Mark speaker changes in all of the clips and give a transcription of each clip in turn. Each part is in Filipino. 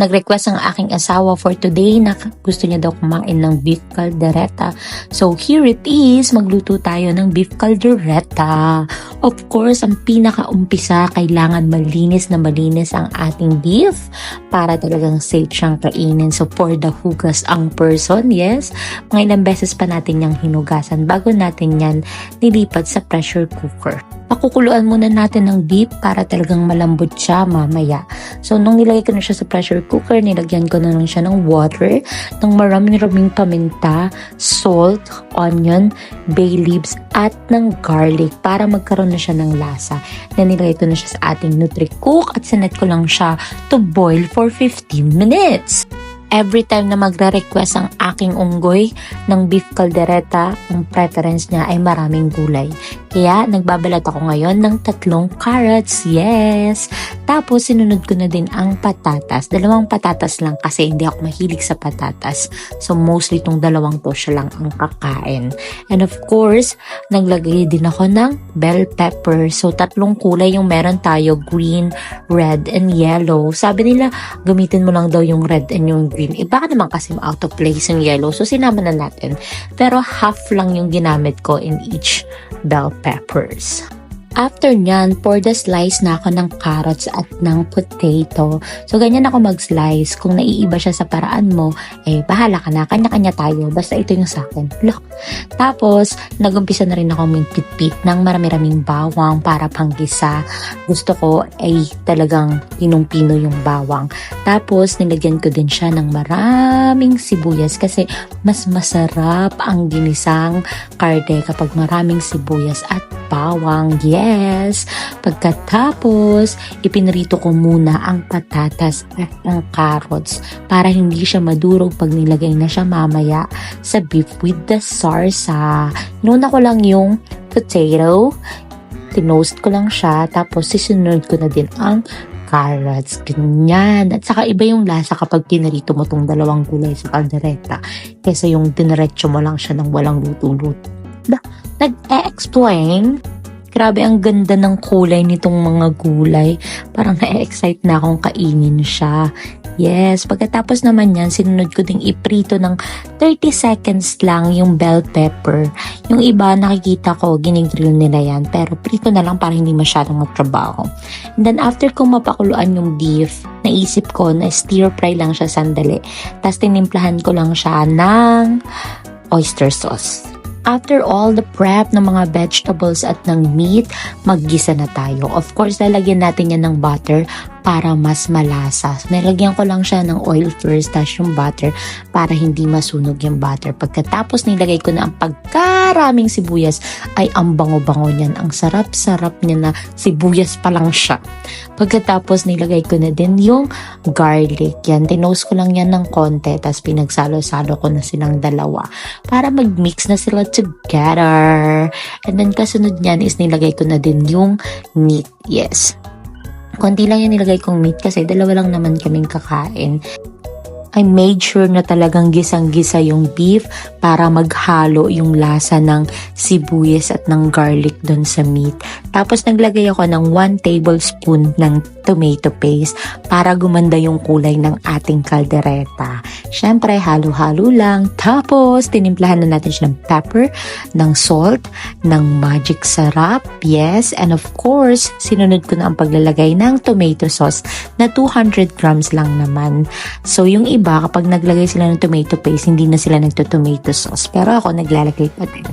Speaker 1: Nag-request ang aking asawa for today na gusto niya daw kumain ng beef caldereta. So here it is, magluto tayo ng beef caldereta. Of course, ang pinakaumpisa, kailangan malinis na malinis ang ating beef para talagang safe siyang kainin. So for the hugas ang person, yes, mga ilang beses pa natin niyang hinugasan bago natin yan nilipat sa pressure cooker. Pakukuluan muna natin ng beef para talagang malambot siya mamaya. So, nung nilagay ko na siya sa pressure cooker, nilagyan ko na lang siya ng water, ng maraming-raming paminta, salt, onion, bay leaves, at ng garlic para magkaroon na siya ng lasa. Then, nilagay ko na siya sa ating Nutri-Cook at sinet ko lang siya to boil for 15 minutes. Every time na magre-request ang aking unggoy ng beef caldereta, ang preference niya ay maraming gulay. Kaya nagbabalat ako ngayon ng tatlong carrots, yes! Tapos sinunod ko na din ang patatas. Dalawang patatas lang kasi hindi ako mahilig sa patatas. So mostly itong dalawang to siya lang ang kakain. And of course, naglagay din ako ng bell pepper. So tatlong kulay yung meron tayo, green, red, and yellow. Sabi nila, gamitin mo lang daw yung red and yung green. Eh baka naman kasi out of place yung yellow. So sinama na natin. Pero half lang yung ginamit ko in each bell peppers. After nyan, pour the slice na ako ng carrots at ng potato. So, ganyan ako mag-slice. Kung naiiba siya sa paraan mo, eh, bahala ka na. Kanya-kanya tayo. Basta ito yung sa akin. Look. Tapos, nagumpisa na rin ako magpitpit ng marami-raming bawang para panggisa. Gusto ko ay talagang pinong-pino yung bawang. Tapos, nilagyan ko din siya ng maraming sibuyas kasi mas masarap ang ginisang karde kapag maraming sibuyas at bawang. Yes! Pagkatapos, ipinrito ko muna ang patatas at ang carrots para hindi siya madurog pag nilagay na siya mamaya sa beef with the sarsa. Nuna ko lang yung potato, tinost ko lang siya, tapos sisunod ko na din ang carrots, ganyan. At saka iba yung lasa kapag pinarito mo tong dalawang gulay sa kaldereta kaysa yung diniretso mo lang siya ng walang luto-luto. Ba, nag-e-explain Grabe ang ganda ng kulay nitong mga gulay. Parang na-excite na akong kainin siya. Yes, pagkatapos naman yan, sinunod ko ding iprito ng 30 seconds lang yung bell pepper. Yung iba, nakikita ko, ginigrill nila yan. Pero prito na lang para hindi masyadong magtrabaho. And then after kong mapakuluan yung beef, naisip ko na stir fry lang siya sandali. Tapos tinimplahan ko lang siya ng oyster sauce. After all the prep ng mga vegetables at ng meat, maggisa na tayo. Of course, lalagyan natin yan ng butter para mas malasa. Nilagyan ko lang siya ng oil first, tapos yung butter para hindi masunog yung butter. Pagkatapos nilagay ko na ang pagkaraming sibuyas, ay ang bango-bango niyan. Ang sarap-sarap niya na sibuyas pa lang siya. Pagkatapos nilagay ko na din yung garlic. Yan, tinose ko lang yan ng konti, tapos pinagsalo-salo ko na silang dalawa para mag-mix na sila together. And then kasunod niyan is nilagay ko na din yung meat. Yes. Konti lang yung nilagay kong meat kasi dalawa lang naman kaming kakain. I made sure na talagang gisang-gisa yung beef para maghalo yung lasa ng sibuyas at ng garlic doon sa meat. Tapos naglagay ako ng 1 tablespoon ng tomato paste para gumanda yung kulay ng ating kaldereta. Siyempre, halo-halo lang. Tapos, tinimplahan na natin siya ng pepper, ng salt, ng magic sarap, yes, and of course, sinunod ko na ang paglalagay ng tomato sauce na 200 grams lang naman. So, yung iba, kapag naglagay sila ng tomato paste, hindi na sila nagto-tomato sauce. Pero ako, naglalagay pa din.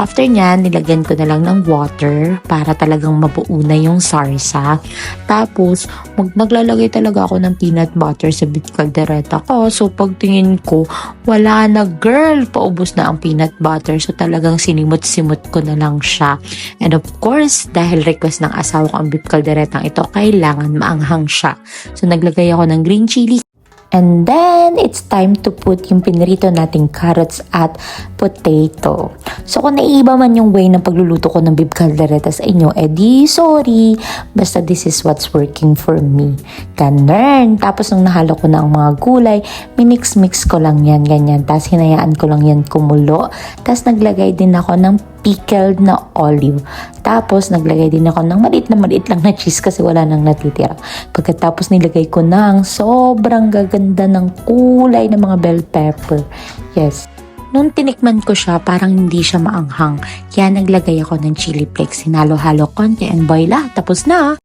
Speaker 1: After nyan, nilagyan ko na lang ng water para talagang mabuo na yung sarsa. Tapos, mag naglalagay talaga ako ng peanut butter sa beef caldereta ko. So, pagtingin ko, wala na girl, paubos na ang peanut butter. So, talagang sinimot-simot ko na lang siya. And of course, dahil request ng asawa ko ang beef calderetang ito, kailangan maanghang siya. So, naglagay ako ng green chili And then, it's time to put yung pinrito nating carrots at potato. So, kung naiiba man yung way ng pagluluto ko ng beef caldereta sa inyo, eh di, sorry. Basta this is what's working for me. Ganun. Tapos, nung nahalo ko na ang mga gulay, minix-mix ko lang yan, ganyan. Tapos, hinayaan ko lang yan kumulo. Tapos, naglagay din ako ng pickled na olive. Tapos, naglagay din ako ng maliit na maliit lang na cheese kasi wala nang natitira. Pagkatapos, nilagay ko ng sobrang gaganda ng kulay ng mga bell pepper. Yes. Nung tinikman ko siya, parang hindi siya maanghang. Kaya naglagay ako ng chili flakes. Sinalo-halo konti and voila, tapos na.